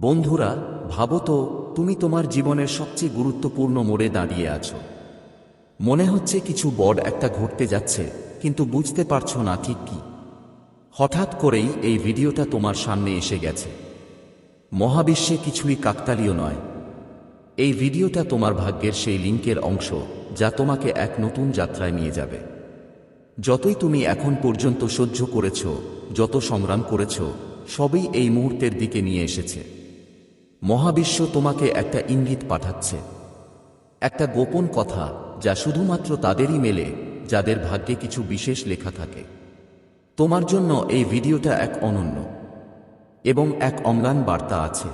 বন্ধুরা, ভাবো তো, তুমি তোমার জীবনের সবচেয়ে গুরুত্বপূর্ণ মোড়ে দাঁড়িয়ে আছো। মনে হচ্ছে কিছু বড় একটা ঘটতে যাচ্ছে, কিন্তু বুঝতে পারছ না ঠিক কি। হঠাৎ করেই এই ভিডিওটা তোমার সামনে এসে গেছে। মহাবিশ্বে কিছুই কাকতালীয় নয়। এই ভিডিওটা তোমার ভাগ্যের সেই লিঙ্কের অংশ, যা তোমাকে এক নতুন যাত্রায় নিয়ে যাবে। যতই তুমি এখন পর্যন্ত সহ্য করেছ, যত সংগ্রাম করেছ, সবই এই মুহূর্তের দিকে নিয়ে এসেছে। মহাবিশ্ব তোমাকে একটা ইঙ্গিত পাঠাচ্ছে। একটা গোপন কথা যা শুধুমাত্র তাদেরই মেলে, যাদের ভাগ্যে কিছু বিশেষ লেখা থাকে। তোমার জন্য এই ভিডিওটা এক অনন্য এবং এক অম্লান বার্তা আছে।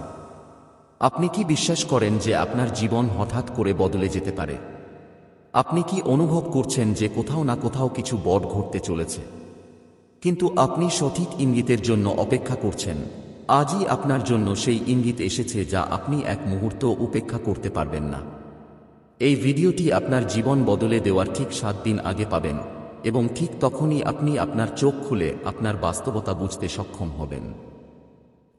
আপনি কি বিশ্বাস করেন যে আপনার জীবন হঠাৎ করে বদলে যেতে পারে? আপনি কি অনুভব করছেন যে কোথাও না কোথাও কিছু বট ঘটতে চলেছে? কিন্তু আপনি সঠিক ইঙ্গিতের জন্য অপেক্ষা করছেন। আজই আপনার জন্য সেই ইঙ্গিত এসেছে যা আপনি এক মুহূর্ত উপেক্ষা করতে পারবেন না। এই ভিডিওটি আপনার জীবন বদলে দেওয়ার ঠিক সাত দিন আগে পাবেন এবং ঠিক তখনই আপনি আপনার চোখ খুলে আপনার বাস্তবতা বুঝতে সক্ষম হবেন।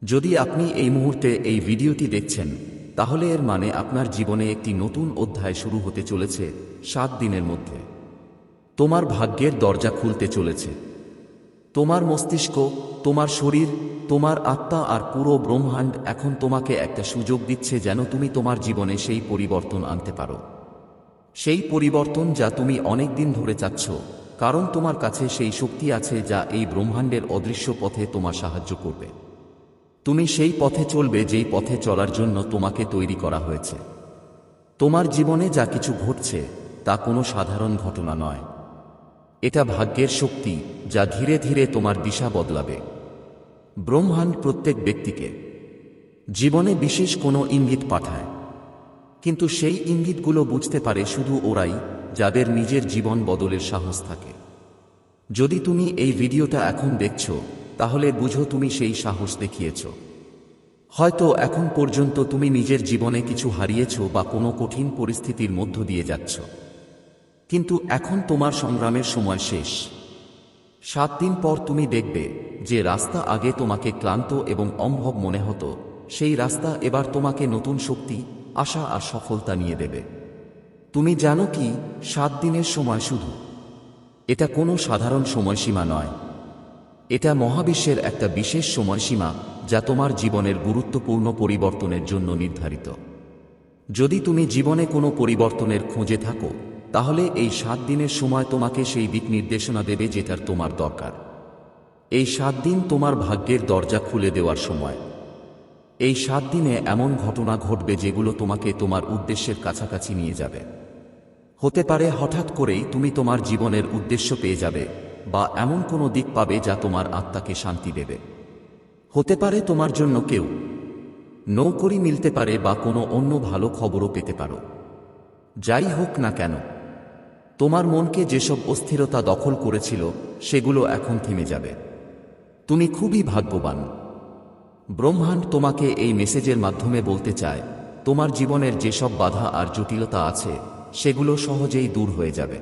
যদি আপনি এই মুহূর্তে এই ভিডিওটি দেখছেন, তাহলে এর মানে আপনার জীবনে একটি নতুন অধ্যায় শুরু হতে চলেছে সাত দিনের মধ্যে। তোমার ভাগ্যের দরজা খুলতে চলেছে। তোমার মস্তিষ্ক, তোমার শরীর, তোমার আত্মা আর পুরো ব্রহ্মাণ্ড এখন তোমাকে একটা সুযোগ দিচ্ছে যেন তুমি তোমার জীবনে সেই পরিবর্তন আনতে পারো। সেই পরিবর্তন যা তুমি অনেক দিন ধরে চাচ্ছ, কারণ তোমার কাছে সেই শক্তি আছে যা এই ব্রহ্মাণ্ডের অদৃশ্য পথে তোমার সাহায্য করবে। তুমি সেই পথে চলবে যেই পথে চলার জন্য তোমাকে তৈরি করা হয়েছে। তোমার জীবনে যা কিছু ঘটছে, তা কোনো সাধারণ ঘটনা নয়। এটা ভাগ্যের শক্তি যা ধীরে ধীরে তোমার দিশা বদলাবে। ব্রহ্মাণ্ড প্রত্যেক ব্যক্তিকে জীবনে বিশেষ কোনো ইঙ্গিত পাঠায়। কিন্তু সেই ইঙ্গিতগুলো বুঝতে পারে শুধু ওরাই যাদের নিজের জীবন বদলের সাহস থাকে। যদি তুমি এই ভিডিওটা এখন দেখছ, তাহলে বুঝো তুমি সেই সাহস দেখিয়েছ। হয়তো এখন পর্যন্ত তুমি নিজের জীবনে কিছু হারিয়েছ বা কোনো কঠিন পরিস্থিতির মধ্য দিয়ে যাচ্ছ। কিন্তু এখন তোমার সংগ্রামের সময় শেষ। সাত দিন পর তুমি দেখবে যে রাস্তা আগে তোমাকে ক্লান্ত এবং অম্ভব মনে হতো, সেই রাস্তা এবার তোমাকে নতুন শক্তি, আশা আর সফলতা নিয়ে দেবে। তুমি জানো কি, সাত দিনের সময় শুধু। এটা কোনো সাধারণ সময়সীমা নয়। এটা মহাবিশ্বের একটা বিশেষ সময়সীমা যা তোমার জীবনের গুরুত্বপূর্ণ পরিবর্তনের জন্য নির্ধারিত। যদি তুমি জীবনে কোনো পরিবর্তনের খোঁজে থাকো তাহলে এই সাত দিনের সময় তোমাকে সেই দিক নির্দেশনা দেবে যেটার তোমার দরকার। এই সাত দিন তোমার ভাগ্যের দরজা খুলে দেওয়ার সময়। এই সাত দিনে এমন ঘটনা ঘটবে যেগুলো তোমাকে তোমার উদ্দেশ্যের কাছাকাছি নিয়ে যাবে। হতে পারে হঠাৎ করেই তুমি তোমার জীবনের উদ্দেশ্য পেয়ে যাবে বা এমন কোনো দিক পাবে যা তোমার আত্মাকে শান্তি দেবে। হতে পারে তোমার জন্য কেউ নৌকরি মিলতে পারে বা কোনো অন্য ভালো খবরও পেতে পারো। যাই হোক না কেন তোমার মনকে যেসব অস্থিরতা দখল করেছিল, সেগুলো এখন থেমে যাবে। তুমি খুবই ভাগ্যবান। ব্রহ্মাণ্ড তোমাকে এই মেসেজের মাধ্যমে বলতে চায়, তোমার জীবনের যেসব বাধা আর জটিলতা আছে, সেগুলো সহজেই দূর হয়ে যাবে।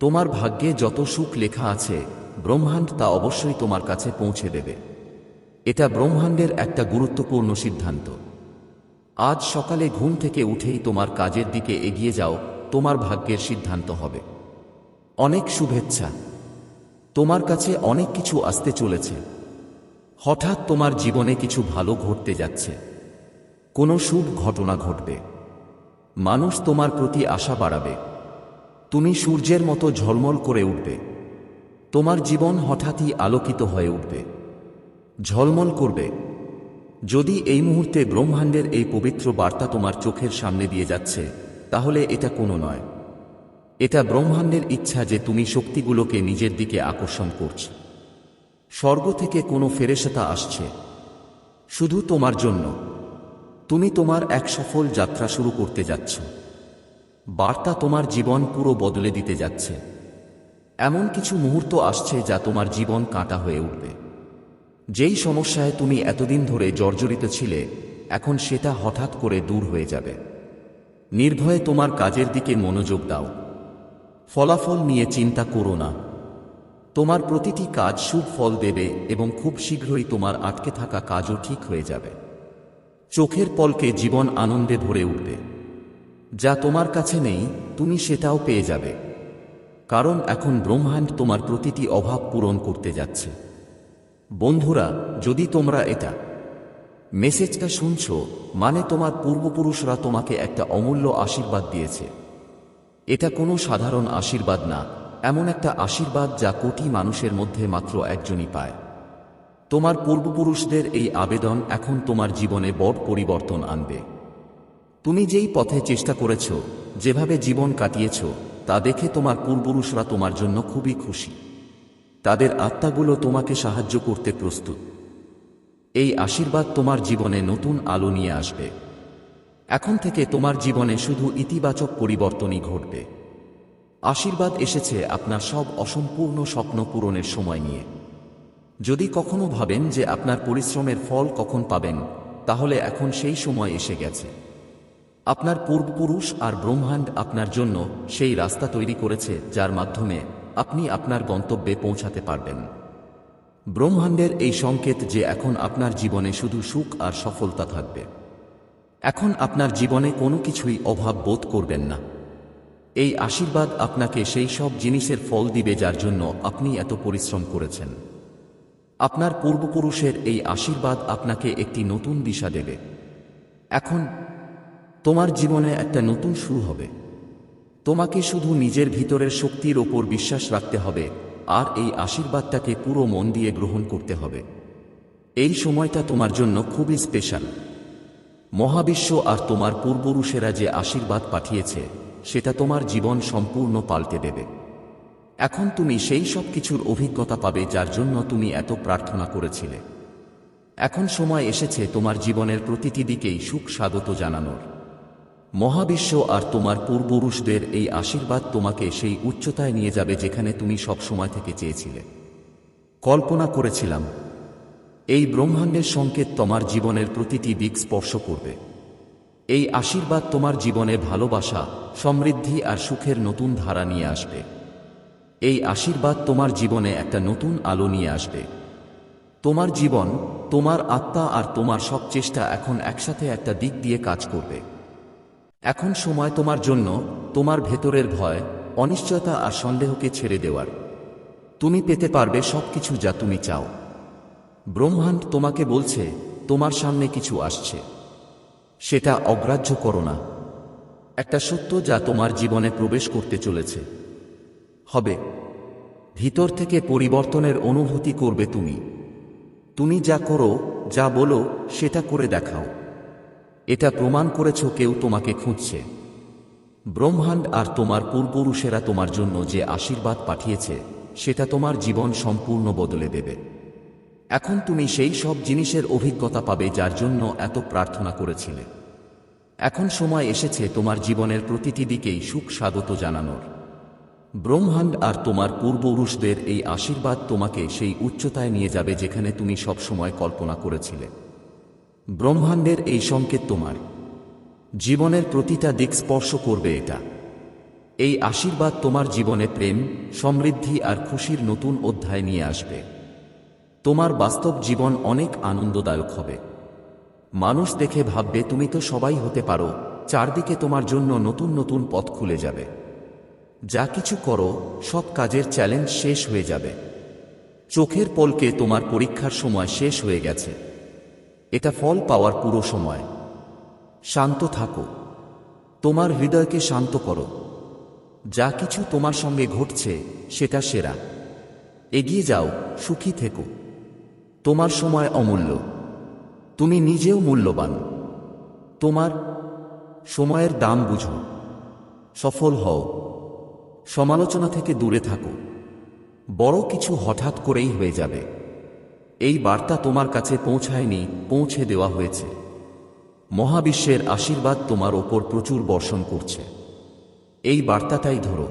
তোমার ভাগ্যে যত সুখ লেখা আছে, ব্রহ্মাণ্ড তা অবশ্যই তোমার কাছে পৌঁছে দেবে। এটা ব্রহ্মাণ্ডের একটা গুরুত্বপূর্ণ সিদ্ধান্ত। আজ সকালে ঘুম থেকে উঠেই তোমার কাজের দিকে এগিয়ে যাও তোমার ভাগ্যের সিদ্ধান্ত হবে। অনেক শুভেচ্ছা। তোমার কাছে অনেক কিছু আসতে চলেছে। হঠাৎ তোমার জীবনে কিছু ভালো ঘটতে যাচ্ছে। কোনো শুভ ঘটনা ঘটবে। মানুষ তোমার প্রতি আশা বাড়াবে। তুমি সূর্যের মতো ঝলমল করে উঠবে। তোমার জীবন হঠাৎই আলোকিত হয়ে উঠবে। ঝলমল করবে। যদি এই মুহূর্তে ব্রহ্মাণ্ডের এই পবিত্র বার্তা তোমার চোখের সামনে দিয়ে যাচ্ছে তাহলে এটা কোনো নয়। এটা ব্রহ্মাণ্ডের ইচ্ছা যে তুমি শক্তিগুলোকে নিজের দিকে আকর্ষণ করছ। স্বর্গ থেকে কোনো ফেরেশতা আসছে। শুধু তোমার জন্য। তুমি তোমার এক সফল যাত্রা শুরু করতে যাচ্ছ। বার্তা তোমার জীবন পুরো বদলে দিতে যাচ্ছে। এমন কিছু মুহূর্ত আসছে যা তোমার জীবন কাঁটা হয়ে উঠবে। যেই সমস্যায় তুমি এতদিন ধরে জর্জরিত ছিলে, এখন সেটা হঠাৎ করে দূর হয়ে যাবে। নির্ভয়ে তোমার কাজের দিকে মনোযোগ দাও। ফলাফল নিয়ে চিন্তা করো না। তোমার প্রতিটি কাজ সুফল দেবে এবং খুব শীঘ্রই তোমার আটকে থাকা কাজও ঠিক হয়ে যাবে। চোখের পলকে জীবন আনন্দে ভরে উঠবে। যা তোমার কাছে নেই, তুমি সেটাও পেয়ে যাবে। কারণ এখন ব্রহ্মাণ্ড তোমার প্রতিটি অভাব পূরণ করতে যাচ্ছে। বন্ধুরা, যদি তোমরা এটা মেসেজটা শুনছ? মানে তোমার পূর্বপুরুষরা তোমাকে একটা অমূল্য আশীর্বাদ দিয়েছে। এটা কোনো সাধারণ আশীর্বাদ না, এমন একটা আশীর্বাদ যা কোটি মানুষের মধ্যে মাত্র একজনই পায়। তোমার পূর্বপুরুষদের এই আবেদন এখন তোমার জীবনে বড় পরিবর্তন আনবে। তুমি যেই পথে চেষ্টা করেছ, যেভাবে জীবন কাটিয়েছ, তা দেখে তোমার পূর্বপুরুষরা তোমার জন্য খুবই খুশি। তাদের আত্মাগুলো তোমাকে সাহায্য করতে প্রস্তুত। এই আশীর্বাদ তোমার জীবনে নতুন আলো নিয়ে আসবে। এখন থেকে তোমার জীবনে শুধু ইতিবাচক পরিবর্তনই ঘটবে। আশীর্বাদ এসেছে আপনার সব অসম্পূর্ণ স্বপ্ন পূরণের সময় নিয়ে। যদি কখনো ভাবেন যে আপনার পরিশ্রমের ফল কখন পাবেন, তাহলে এখন সেই সময় এসে গেছে। আপনার পূর্বপুরুষ আর ব্রহ্মাণ্ড আপনার জন্য সেই রাস্তা তৈরি করেছে যার মাধ্যমে আপনি আপনার গন্তব্যে পৌঁছাতে পারবেন। ব্রহ্মাণ্ডের এই সংকেত যে এখন আপনার জীবনে শুধু সুখ আর সফলতা থাকবে। এখন আপনার জীবনে কোনো কিছুই অভাব বোধ করবেন না। এই আশীর্বাদ আপনাকে সেই সব জিনিসের ফল দিবে যার জন্য আপনি এত পরিশ্রম করেছেন। আপনার পূর্বপুরুষের এই আশীর্বাদ আপনাকে একটি নতুন দিশা দেবে। এখন তোমার জীবনে একটা নতুন শুরু হবে। তোমাকে শুধু নিজের ভিতরের শক্তির ওপর বিশ্বাস রাখতে হবে। আর এই আশীর্বাদটাকে পুরো মন দিয়ে গ্রহণ করতে হবে। এই সময়টা তোমার জন্য খুবই স্পেশাল। মহাবিশ্ব আর তোমার পূর্বপুরুষেরা যে আশীর্বাদ পাঠিয়েছে, সেটা তোমার জীবন সম্পূর্ণ পাল্টে দেবে। এখন তুমি সেই সব কিছুর অভিজ্ঞতা পাবে যার জন্য তুমি এত প্রার্থনা করেছিলে। এখন সময় এসেছে তোমার জীবনের প্রতিটি দিকেই সুখ স্বাগত জানানোর। মহাবিশ্ব আর তোমার পূর্বপুরুষদের এই আশীর্বাদ তোমাকে সেই উচ্চতায় নিয়ে যাবে যেখানে তুমি সব সময় থেকে চেয়েছিলে। কল্পনা করেছিলাম, এই ব্রহ্মাণ্ডের সংকেত তোমার জীবনের প্রতিটি দিক স্পর্শ করবে। এই আশীর্বাদ তোমার জীবনে ভালোবাসা, সমৃদ্ধি আর সুখের নতুন ধারা নিয়ে আসবে। এই আশীর্বাদ তোমার জীবনে একটা নতুন আলো নিয়ে আসবে। তোমার জীবন, তোমার আত্মা আর তোমার সব চেষ্টা এখন একসাথে একটা দিক দিয়ে কাজ করবে। এখন সময় তোমার জন্য, তোমার ভেতরের ভয়, অনিশ্চয়তা আর সন্দেহকে ছেড়ে দেওয়ার। তুমি পেতে পারবে সবকিছু যা তুমি চাও। ব্রহ্মাণ্ড তোমাকে বলছে, তোমার সামনে কিছু আসছে। সেটা অগ্রাহ্য করো না। একটা সত্য যা তোমার জীবনে প্রবেশ করতে চলেছে। হবে। ভিতর থেকে পরিবর্তনের অনুভূতি করবে তুমি। তুমি যা করো, যা বলো, সেটা করে দেখাও। এটা প্রমাণ করেছ কেউ তোমাকে খুঁজছে। ব্রহ্মাণ্ড আর তোমার পূর্বপুরুষেরা তোমার জন্য যে আশীর্বাদ পাঠিয়েছে, সেটা তোমার জীবন সম্পূর্ণ বদলে দেবে। এখন তুমি সেই সব জিনিসের অভিজ্ঞতা পাবে যার জন্য এত প্রার্থনা করেছিলে। এখন সময় এসেছে তোমার জীবনের প্রতিটি দিকেই সুখ স্বাগত জানানোর। ব্রহ্মাণ্ড আর তোমার পূর্বপুরুষদের এই আশীর্বাদ তোমাকে সেই উচ্চতায় নিয়ে যাবে যেখানে তুমি সব সময় কল্পনা করেছিলে। ব্রহ্মাণ্ডের এই সংকেত তোমার। জীবনের প্রতিটা দিক স্পর্শ করবে এটা। এই আশীর্বাদ তোমার জীবনে প্রেম, সমৃদ্ধি আর খুশির নতুন অধ্যায় নিয়ে আসবে। তোমার বাস্তব জীবন অনেক আনন্দদায়ক হবে। মানুষ দেখে ভাববে, তুমি তো সবাই হতে পারো। চারদিকে তোমার জন্য নতুন নতুন পথ খুলে যাবে। যা কিছু করো, সব কাজের চ্যালেঞ্জ শেষ হয়ে যাবে। চোখের পলকে তোমার পরীক্ষার সময় শেষ হয়ে গেছে। এটা ফল পাওয়ার পুরো সময়। শান্ত থাকো। তোমার হৃদয়কে শান্ত করো। যা কিছু তোমার সঙ্গে ঘটছে, সেটা সেরা। এগিয়ে যাও, সুখী থেকো। তোমার সময় অমূল্য। তুমি নিজেও মূল্যবান। তোমার সময়ের দাম বুঝো। সফল হও। সমালোচনা থেকে দূরে থাকো। বড় কিছু হঠাৎ করেই হয়ে যাবে। এই বার্তা তোমার কাছে পৌঁছায়নি, পৌঁছে দেওয়া হয়েছে। মহাবিশ্বের আশীর্বাদ তোমার ওপর প্রচুর বর্ষণ করছে। এই বার্তাটাই ধরো।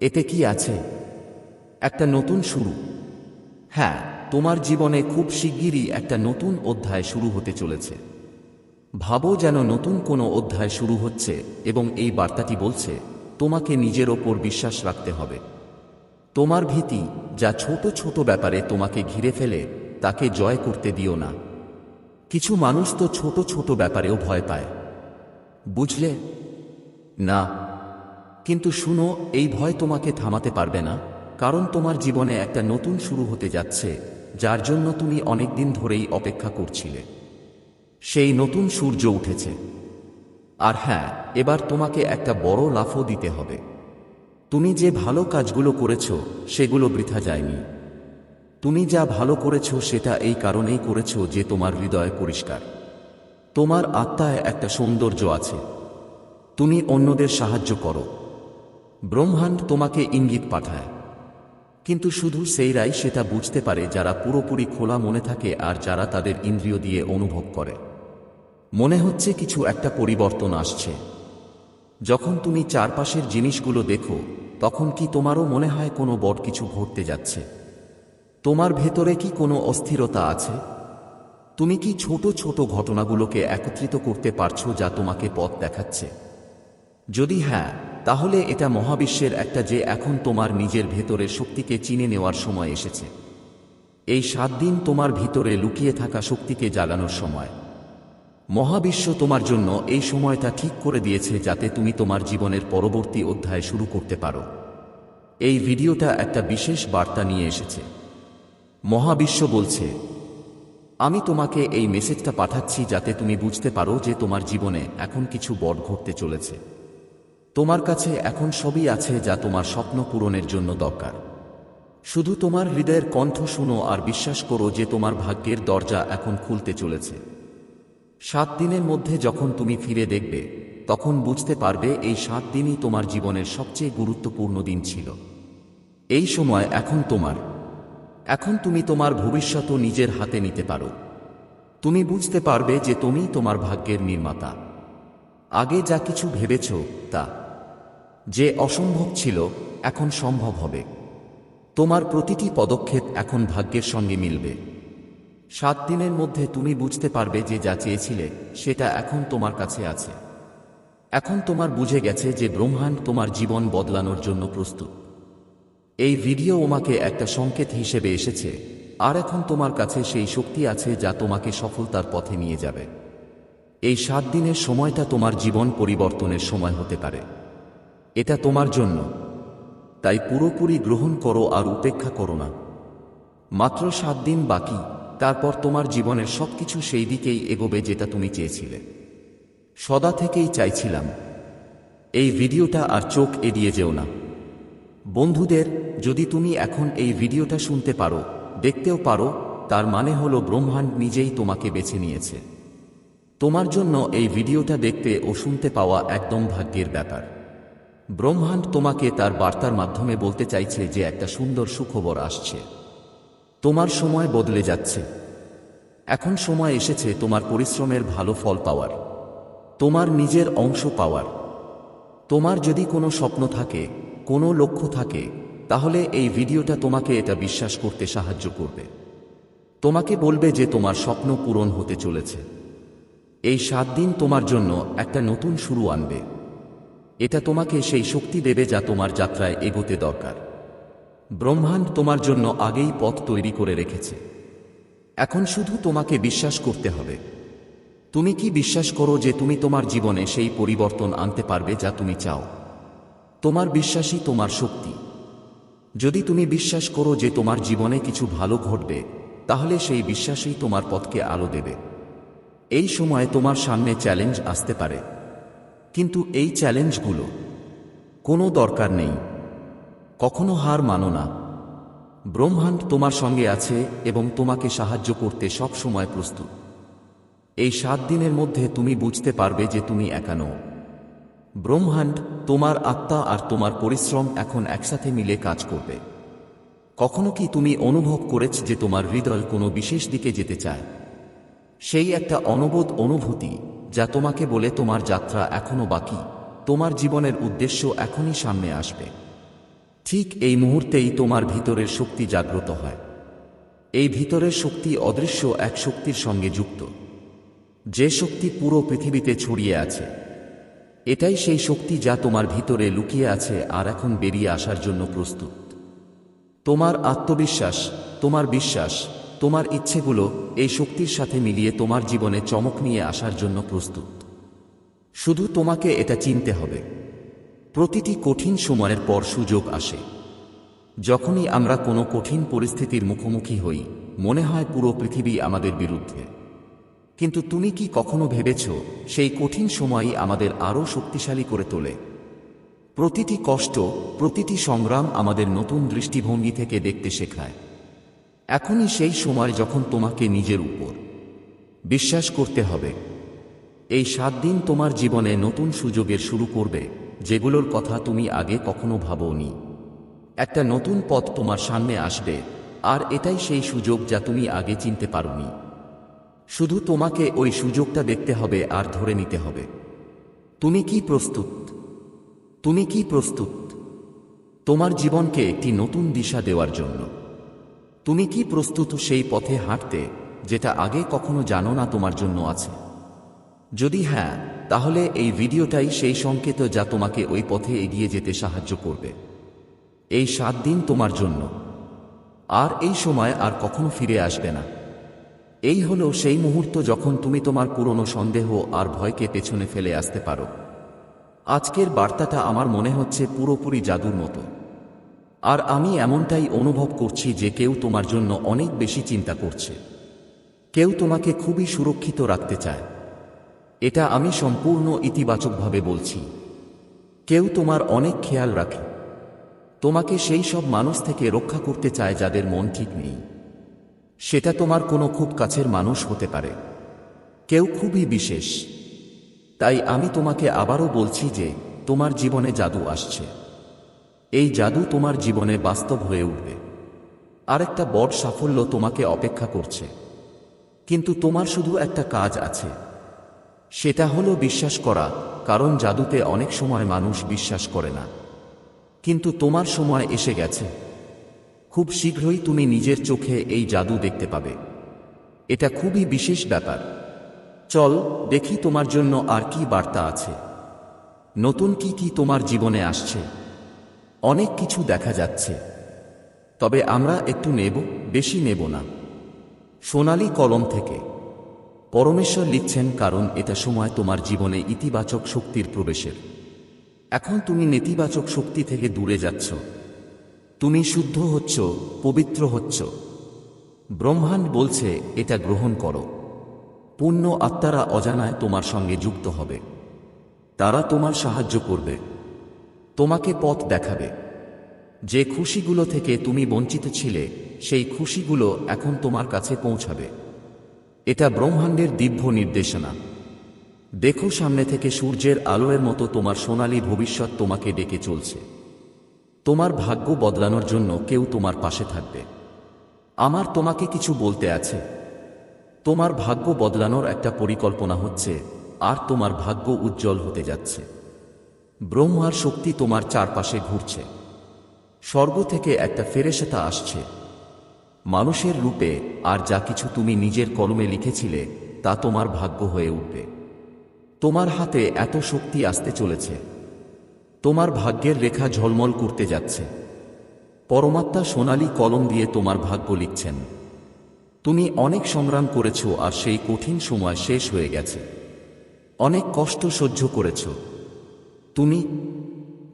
এতে কি আছে? একটা নতুন শুরু। হ্যাঁ তোমার জীবনে খুব শিগগিরই একটা নতুন অধ্যায় শুরু হতে চলেছে। ভাবো যেন নতুন কোনো অধ্যায় শুরু হচ্ছে এবং এই বার্তাটি বলছে, তোমাকে নিজের ওপর বিশ্বাস রাখতে হবে। তোমার ভীতি যা ছোট ছোট ব্যাপারে তোমাকে ঘিরে ফেলে, তাকে জয় করতে দিও না। কিছু মানুষ তো ছোট ছোট ব্যাপারেও ভয় পায়। বুঝলে? না। কিন্তু শুনো, এই ভয় তোমাকে থামাতে পারবে না, কারণ তোমার জীবনে একটা নতুন শুরু হতে যাচ্ছে, যার জন্য তুমি অনেকদিন ধরেই অপেক্ষা করছিলে। সেই নতুন সূর্য উঠেছে। আর হ্যাঁ এবার তোমাকে একটা বড় লাফও দিতে হবে। তুমি যে ভালো কাজগুলো করেছ, সেগুলো বৃথা যায়নি। তুমি যা ভালো করেছ, সেটা এই কারণেই করেছ যে তোমার হৃদয় পরিষ্কার। তোমার আত্মায় একটা সৌন্দর্য আছে। তুমি অন্যদের সাহায্য করো। ব্রহ্মাণ্ড তোমাকে ইঙ্গিত পাঠায়। কিন্তু শুধু সেইরাই সেটা বুঝতে পারে যারা পুরোপুরি খোলা মনে থাকে আর যারা তাদের ইন্দ্রিয় দিয়ে অনুভব করে। মনে হচ্ছে কিছু একটা পরিবর্তন আসছে। যখন তুমি চারপাশের জিনিসগুলো দেখো, তখন কি তোমারও মনে হয় কোনো বড় কিছু ঘটতে যাচ্ছে? তোমার ভেতরে কি কোনো অস্থিরতা আছে? তুমি কি ছোট ছোট ঘটনাগুলোকে একত্রিত করতে পারছ যা তোমাকে পথ দেখাচ্ছে? যদি হ্যাঁ তাহলে এটা মহাবিশ্বের একটা যে এখন তোমার নিজের ভেতরের শক্তিকে চিনে নেওয়ার সময় এসেছে। এই সাত দিন তোমার ভিতরে লুকিয়ে থাকা শক্তিকে জাগানোর সময়। মহাবিশ্ব তোমার জন্য এই সময়টা ঠিক করে দিয়েছে যাতে তুমি তোমার জীবনের পরবর্তী অধ্যায় শুরু করতে পারো। এই ভিডিওটা একটা বিশেষ বার্তা নিয়ে এসেছে। মহাবিশ্ব বলছে, আমি তোমাকে এই মেসেজটা পাঠাচ্ছি যাতে তুমি বুঝতে পারো যে তোমার জীবনে এখন কিছু বড় ঘটতে চলেছে। তোমার কাছে এখন সবই আছে যা তোমার স্বপ্ন পূরণের জন্য দরকার। শুধু তোমার হৃদয়ের কণ্ঠ শুনো আর বিশ্বাস করো যে তোমার ভাগ্যের দরজা এখন খুলতে চলেছে। সাত দিনের মধ্যে যখন তুমি ফিরে দেখবে, তখন বুঝতে পারবে এই সাত দিনই তোমার জীবনের সবচেয়ে গুরুত্বপূর্ণ দিন ছিল। এই সময় এখন তোমার। এখন তুমি তোমার ভবিষ্যৎও নিজের হাতে নিতে পারো। তুমি বুঝতে পারবে যে তুমি তোমার ভাগ্যের নির্মাতা। আগে যা কিছু ভেবেছ, তা। যে অসম্ভব ছিল, এখন সম্ভব হবে। তোমার প্রতিটি পদক্ষেপ এখন ভাগ্যের সঙ্গে মিলবে। সাত দিনের মধ্যে তুমি বুঝতে পারবে যে যা চেয়েছিলে, সেটা এখন তোমার কাছে আছে। এখন তোমার বুঝে গেছে যে ব্রহ্মাণ্ড তোমার জীবন বদলানোর জন্য প্রস্তুত। এই ভিডিও ওমাকে একটা সংকেত হিসেবে এসেছে, আর এখন তোমার কাছে সেই শক্তি আছে যা তোমাকে সফলতার পথে নিয়ে যাবে। এই সাত দিনের সময়টা তোমার জীবন পরিবর্তনের সময় হতে পারে। এটা তোমার জন্য। তাই পুরোপুরি গ্রহণ করো আর উপেক্ষা করো না। মাত্র সাত দিন বাকি তারপর তোমার জীবনের সবকিছু সেই দিকেই এগোবে যেটা তুমি চেয়েছিলে। সদা থেকেই চাইছিলাম, এই ভিডিওটা আর চোখ এড়িয়ে যেও না। বন্ধুদের, যদি তুমি এখন এই ভিডিওটা শুনতে পারো, দেখতেও পারো, তার মানে হলো ব্রহ্মাণ্ড নিজেই তোমাকে বেছে নিয়েছে। তোমার জন্য এই ভিডিওটা দেখতে ও শুনতে পাওয়া একদম ভাগ্যের ব্যাপার। ব্রহ্মাণ্ড তোমাকে তার বার্তার মাধ্যমে বলতে চাইছে যে একটা সুন্দর সুখবর আসছে। তোমার সময় বদলে যাচ্ছে। এখন সময় এসেছে তোমার পরিশ্রমের ভালো ফল পাওয়ার। তোমার নিজের অংশ পাওয়ার। তোমার যদি কোনো স্বপ্ন থাকে, কোনো লক্ষ্য থাকে, তাহলে এই ভিডিওটা তোমাকে এটা বিশ্বাস করতে সাহায্য করবে। তোমাকে বলবে যে তোমার স্বপ্ন পূরণ হতে চলেছে। এই সাত দিন তোমার জন্য একটা নতুন শুরু আনবে। এটা তোমাকে সেই শক্তি দেবে যা তোমার যাত্রায় এগোতে দরকার। ব্রহ্মাণ্ড তোমার জন্য আগেই পথ তৈরি করে রেখেছে। এখন শুধু তোমাকে বিশ্বাস করতে হবে। তুমি কি বিশ্বাস করো যে তুমি তোমার জীবনে সেই পরিবর্তন আনতে পারবে যা তুমি চাও? তোমার বিশ্বাসই তোমার শক্তি। যদি তুমি বিশ্বাস করো যে তোমার জীবনে কিছু ভালো ঘটবে, তাহলে সেই বিশ্বাসই তোমার পথকে আলো দেবে। এই সময়ে তোমার সামনে চ্যালেঞ্জ আসতে পারে। কিন্তু এই চ্যালেঞ্জগুলো কোনো দরকার নেই। কখনো হার মানো না। ব্রহ্মাণ্ড তোমার সঙ্গে আছে এবং তোমাকে সাহায্য করতে সব সময় প্রস্তুত। এই সাত দিনের মধ্যে তুমি বুঝতে পারবে যে তুমি একা নও। ব্রহ্মাণ্ড তোমার আত্মা আর তোমার পরিশ্রম এখন একসাথে মিলে কাজ করবে। কখনো কি তুমি অনুভব করেছ যে তোমার হৃদয় কোনো বিশেষ দিকে যেতে চায়? সেই একটা অনবোধ অনুভূতি যা তোমাকে বলে তোমার যাত্রা এখনও বাকি, তোমার জীবনের উদ্দেশ্য এখনই সামনে আসবে। ঠিক এই মুহূর্তেই তোমার ভিতরের শক্তি জাগ্রত হয়। এই ভিতরের শক্তি অদৃশ্য এক শক্তির সঙ্গে যুক্ত। যে শক্তি পুরো পৃথিবীতে ছড়িয়ে আছে। এটাই সেই শক্তি যা তোমার ভিতরে লুকিয়ে আছে আর এখন বেরিয়ে আসার জন্য প্রস্তুত। তোমার আত্মবিশ্বাস, তোমার বিশ্বাস, তোমার ইচ্ছেগুলো এই শক্তির সাথে মিলিয়ে তোমার জীবনে চমক নিয়ে আসার জন্য প্রস্তুত। শুধু তোমাকে এটা চিনতে হবে। প্রতিটি কঠিন সময়ের পর সুযোগ আসে। যখনই আমরা কোনো কঠিন পরিস্থিতির মুখোমুখি হই, মনে হয় পুরো পৃথিবী আমাদের বিরুদ্ধে। কিন্তু তুমি কি কখনো ভেবেছ, সেই কঠিন সময়ই আমাদের আরও শক্তিশালী করে তোলে? প্রতিটি কষ্ট, প্রতিটি সংগ্রাম আমাদের নতুন দৃষ্টিভঙ্গি থেকে দেখতে শেখায়। এখনই সেই সময় যখন তোমাকে নিজের উপর বিশ্বাস করতে হবে। এই সাত দিন তোমার জীবনে নতুন সুযোগের শুরু করবে। যেগুলোর কথা তুমি আগে কখনো ভাবোনি। একটা নতুন পথ তোমার সামনে আসবে, আর এটাই সেই সুযোগ যা তুমি আগে চিনতে পারোনি। শুধু তোমাকে ওই সুযোগটা দেখতে হবে আর ধরে নিতে হবে। তুমি কি প্রস্তুত? তুমি কি প্রস্তুত? তোমার জীবনকে একটি নতুন দিশা দেওয়ার জন্য। তুমি কি প্রস্তুত সেই পথে হাঁটতে, যেটা আগে কখনো জানো না তোমার জন্য আছে? যদি হ্যাঁ তাহলে এই ভিডিওটাই সেই সংকেত যা তোমাকে ওই পথে এগিয়ে যেতে সাহায্য করবে। এই সাত দিন তোমার জন্য। আর এই সময় আর কখনো ফিরে আসবে না। এই হলো সেই মুহূর্ত যখন তুমি তোমার পুরনো সন্দেহ আর ভয়কে পেছনে ফেলে আসতে পারো। আজকের বার্তাটা আমার মনে হচ্ছে পুরোপুরি জাদুর মতো। আর আমি এমনটাই অনুভব করছি যে কেউ তোমার জন্য অনেক বেশি চিন্তা করছে। কেউ তোমাকে খুবই সুরক্ষিত রাখতে চায়। এটা আমি সম্পূর্ণ ইতিবাচকভাবে বলছি। কেউ তোমার অনেক খেয়াল রাখে। তোমাকে সেই সব মানুষ থেকে রক্ষা করতে চায় যাদের মন ঠিক নেই। সেটা তোমার কোনো খুব কাছের মানুষ হতে পারে। কেউ খুবই বিশেষ। তাই আমি তোমাকে আবারও বলছি যে, তোমার জীবনে জাদু আসছে। এই জাদু তোমার জীবনে বাস্তব হয়ে উঠবে। আরেকটা বড় সাফল্য তোমাকে অপেক্ষা করছে। কিন্তু তোমার শুধু একটা কাজ আছে। সেটা হলো বিশ্বাস করা, কারণ জাদুতে অনেক সময় মানুষ বিশ্বাস করে না। কিন্তু তোমার সময় এসে গেছে। খুব শীঘ্রই তুমি নিজের চোখে এই জাদু দেখতে পাবে। এটা খুবই বিশেষ ব্যাপার। চল, দেখি তোমার জন্য আর কি বার্তা আছে। নতুন কি কি তোমার জীবনে আসছে। অনেক কিছু দেখা যাচ্ছে। তবে আমরা একটু নেব, বেশি নেব না। সোনালি কলম থেকে। পরমেশ্বর লিখছেন, কারণ এটা সময় তোমার জীবনে ইতিবাচক শক্তির প্রবেশের। এখন তুমি নেতিবাচক শক্তি থেকে দূরে যাচ্ছ। তুমি শুদ্ধ হচ্ছ, পবিত্র হচ্ছ। ব্রহ্মাণ্ড বলছে, এটা গ্রহণ করো। পুণ্য আত্মারা অজানায় তোমার সঙ্গে যুক্ত হবে। তারা তোমার সাহায্য করবে। তোমাকে পথ দেখাবে। যে খুশিগুলো থেকে তুমি বঞ্চিত ছিলে, সেই খুশিগুলো এখন তোমার কাছে পৌঁছাবে। এটা ব্রহ্মাণ্ডের দিব্য নির্দেশনা। দেখো সামনে থেকে সূর্যের আলোয়ের মতো তোমার সোনালী ভবিষ্যৎ তোমাকে ডেকে চলছে। তোমার ভাগ্য বদলানোর জন্য কেউ তোমার পাশে থাকবে। আমার তোমাকে কিছু বলতে আছে। তোমার ভাগ্য বদলানোর একটা পরিকল্পনা হচ্ছে, আর তোমার ভাগ্য উজ্জ্বল হতে যাচ্ছে। ব্রহ্মার শক্তি তোমার চারপাশে ঘুরছে। স্বর্গ থেকে একটা ফেরেশতা আসছে। মানুষের রূপে আর যা কিছু তুমি নিজের কলমে লিখেছিলে, তা তোমার ভাগ্য হয়ে উঠবে। তোমার হাতে এত শক্তি আসতে চলেছে। তোমার ভাগ্যের রেখা ঝলমল করতে যাচ্ছে। পরমাত্মা সোনালী কলম দিয়ে তোমার ভাগ্য লিখছেন। তুমি অনেক সংগ্রাম করেছ আর সেই কঠিন সময় শেষ হয়ে গেছে। অনেক কষ্ট সহ্য করেছ। তুমি,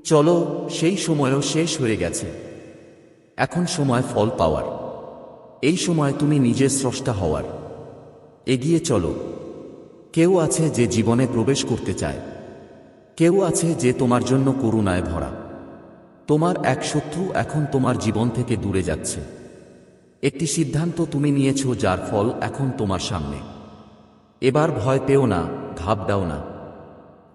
চলো, সেই সময়ও শেষ হয়ে গেছে। এখন সময় ফল পাওয়ার। এই সময় তুমি নিজের স্রষ্টা হওয়ার। এগিয়ে চলো। কেউ আছে যে জীবনে প্রবেশ করতে চায়। কেউ আছে যে তোমার জন্য করুণায় ভরা। তোমার এক শত্রু এখন তোমার জীবন থেকে দূরে যাচ্ছে। একটি সিদ্ধান্ত তুমি নিয়েছ যার ফল এখন তোমার সামনে। এবার ভয় পেও না ঘাপ দাও না।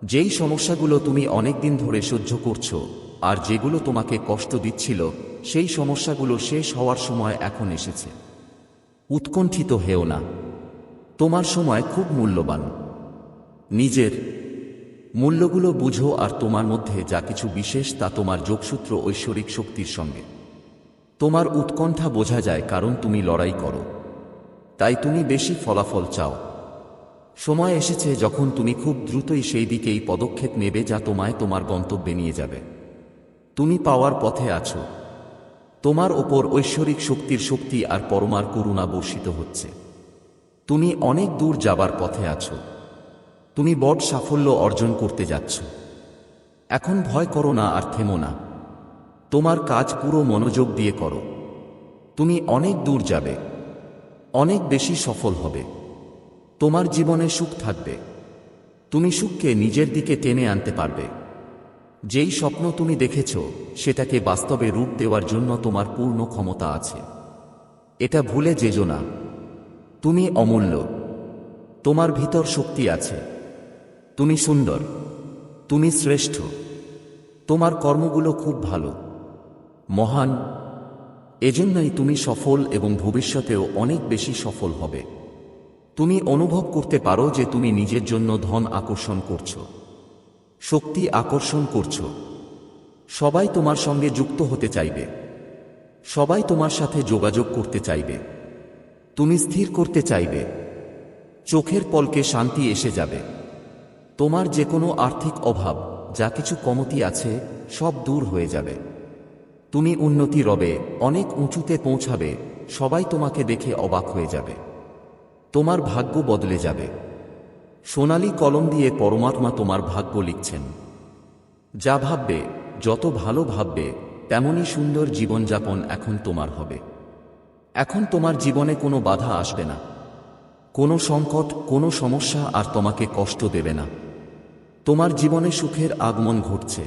যেই সমস্যাগুলো তুমি অনেক দিন ধরে সহ্য করছ, আর যেগুলো তোমাকে কষ্ট দিচ্ছিল সেই সমস্যাগুলো শেষ হওয়ার সময় এখন এসেছে। উৎকণ্ঠিত হেও না। তোমার সময় খুব মূল্যবান। নিজের মূল্যগুলো বুঝো আর তোমার মধ্যে যা কিছু বিশেষ তা তোমার যোগসূত্র ঐশ্বরিক শক্তির সঙ্গে। তোমার উৎকণ্ঠা বোঝা যায় কারণ তুমি লড়াই করো। তাই তুমি বেশি ফলাফল চাও। সময় এসেছে যখন তুমি খুব দ্রুতই সেই দিকেই পদক্ষেপ নেবে যা তোমায় তোমার গন্তব্যে নিয়ে যাবে। তুমি পাওয়ার পথে আছো। তোমার ওপর ঐশ্বরিক শক্তির শক্তি আর পরমার করুণা বর্ষিত হচ্ছে। তুমি অনেক দূর যাবার পথে আছো। তুমি বড় সাফল্য অর্জন করতে যাচ্ছ। এখন ভয় করো না আর থেমো না। তোমার কাজ পুরো মনোযোগ দিয়ে করো। তুমি অনেক দূর যাবে। অনেক বেশি সফল হবে। তোমার জীবনে সুখ থাকবে। তুমি সুখকে নিজের দিকে টেনে আনতে পারবে। যেই স্বপ্ন তুমি দেখেছ, সেটাকে বাস্তবে রূপ দেওয়ার জন্য তোমার পূর্ণ ক্ষমতা আছে। এটা ভুলে যেজো না। তুমি অমূল্য। তোমার ভিতর শক্তি আছে। তুমি সুন্দর। তুমি শ্রেষ্ঠ। তোমার কর্মগুলো খুব ভালো। মহান। এজন্যই তুমি সফল এবং ভবিষ্যতেও অনেক বেশি সফল হবে। তুমি অনুভব করতে পারো যে তুমি নিজের জন্য ধন আকর্ষণ করছ। শক্তি আকর্ষণ করছ। সবাই তোমার সঙ্গে যুক্ত হতে চাইবে। সবাই তোমার সাথে যোগাযোগ করতে চাইবে। তুমি স্থির করতে চাইবে। চোখের পলকে শান্তি এসে যাবে। তোমার যে কোনো আর্থিক অভাব, যা কিছু কমতি আছে, সব দূর হয়ে যাবে। তুমি উন্নতি রবে, অনেক উঁচুতে পৌঁছাবে, সবাই তোমাকে দেখে অবাক হয়ে যাবে। তোমার ভাগ্য বদলে যাবে। সোনালি কলম দিয়ে পরমাত্মা তোমার ভাগ্য লিখছেন। যা ভাববে, যত ভালো ভাববে তেমনই সুন্দর জীবনযাপন এখন তোমার হবে। এখন তোমার জীবনে কোনো বাধা আসবে না। কোনো সংকট, কোনো সমস্যা আর তোমাকে কষ্ট দেবে না। তোমার জীবনে সুখের আগমন ঘটছে।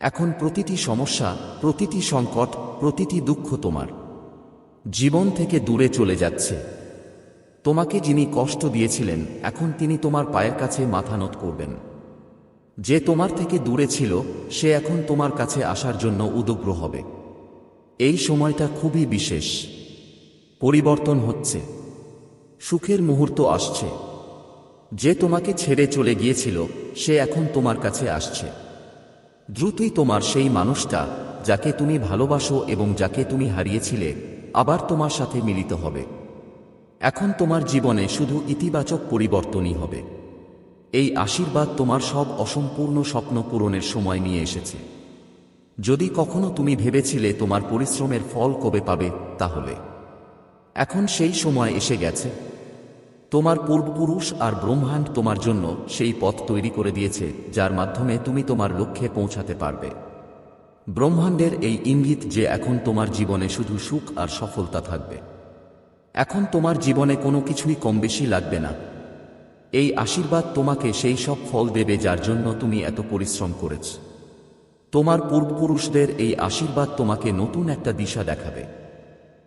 এখন প্রতিটি সমস্যা, প্রতিটি সংকট, প্রতিটি দুঃখ তোমার। জীবন থেকে দূরে চলে যাচ্ছে। তোমাকে যিনি কষ্ট দিয়েছিলেন, এখন তিনি তোমার পায়ের কাছে মাথা নত করবেন। যে তোমার থেকে দূরে ছিল, সে এখন তোমার কাছে আসার জন্য উদগ্র হবে। এই সময়টা খুবই বিশেষ। পরিবর্তন হচ্ছে। সুখের মুহূর্ত আসছে। যে তোমাকে ছেড়ে চলে গিয়েছিল, সে এখন তোমার কাছে আসছে। দ্রুতই তোমার সেই মানুষটা, যাকে তুমি ভালোবাসো এবং যাকে তুমি হারিয়েছিলে, আবার তোমার সাথে মিলিত হবে। এখন তোমার জীবনে শুধু ইতিবাচক পরিবর্তনই হবে। এই আশীর্বাদ তোমার সব অসম্পূর্ণ স্বপ্ন পূরণের সময় নিয়ে এসেছে। যদি কখনো তুমি ভেবেছিলে তোমার পরিশ্রমের ফল কবে পাবে, তাহলে। এখন সেই সময় এসে গেছে। তোমার পূর্বপুরুষ আর ব্রহ্মাণ্ড তোমার জন্য সেই পথ তৈরি করে দিয়েছে, যার মাধ্যমে তুমি তোমার লক্ষ্যে পৌঁছাতে পারবে। ব্রহ্মাণ্ডের এই ইঙ্গিত যে এখন তোমার জীবনে শুধু সুখ আর সফলতা থাকবে। এখন তোমার জীবনে কোনো কিছুই কম বেশি লাগবে না। এই আশীর্বাদ তোমাকে সেই সব ফল দেবে যার জন্য তুমি এত পরিশ্রম করেছ। তোমার পূর্বপুরুষদের এই আশীর্বাদ তোমাকে নতুন একটা দিশা দেখাবে।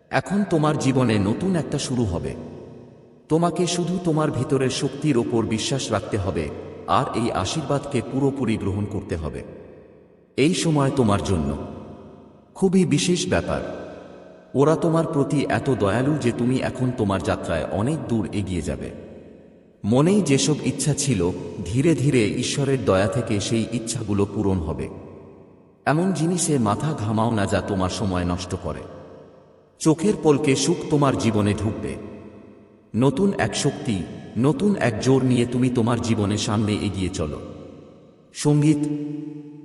এখন তোমার জীবনে নতুন একটা শুরু হবে। তোমাকে শুধু তোমার ভিতরের শক্তির ওপর বিশ্বাস রাখতে হবে, আর এই আশীর্বাদকে পুরোপুরি গ্রহণ করতে হবে। এই সময় তোমার জন্য। খুবই বিশেষ ব্যাপার। ওরা তোমার প্রতি এত দয়ালু যে তুমি এখন তোমার যাত্রায় অনেক দূর এগিয়ে যাবে। মনেই যেসব ইচ্ছা ছিল, ধীরে ধীরে ঈশ্বরের দয়া থেকে সেই ইচ্ছাগুলো পূরণ হবে। এমন জিনিসে মাথা ঘামাও না যা তোমার সময় নষ্ট করে। চোখের পলকে সুখ তোমার জীবনে ঢুকবে। নতুন এক শক্তি, নতুন এক জোর নিয়ে তুমি তোমার জীবনে সামনে এগিয়ে চলো। সংগীত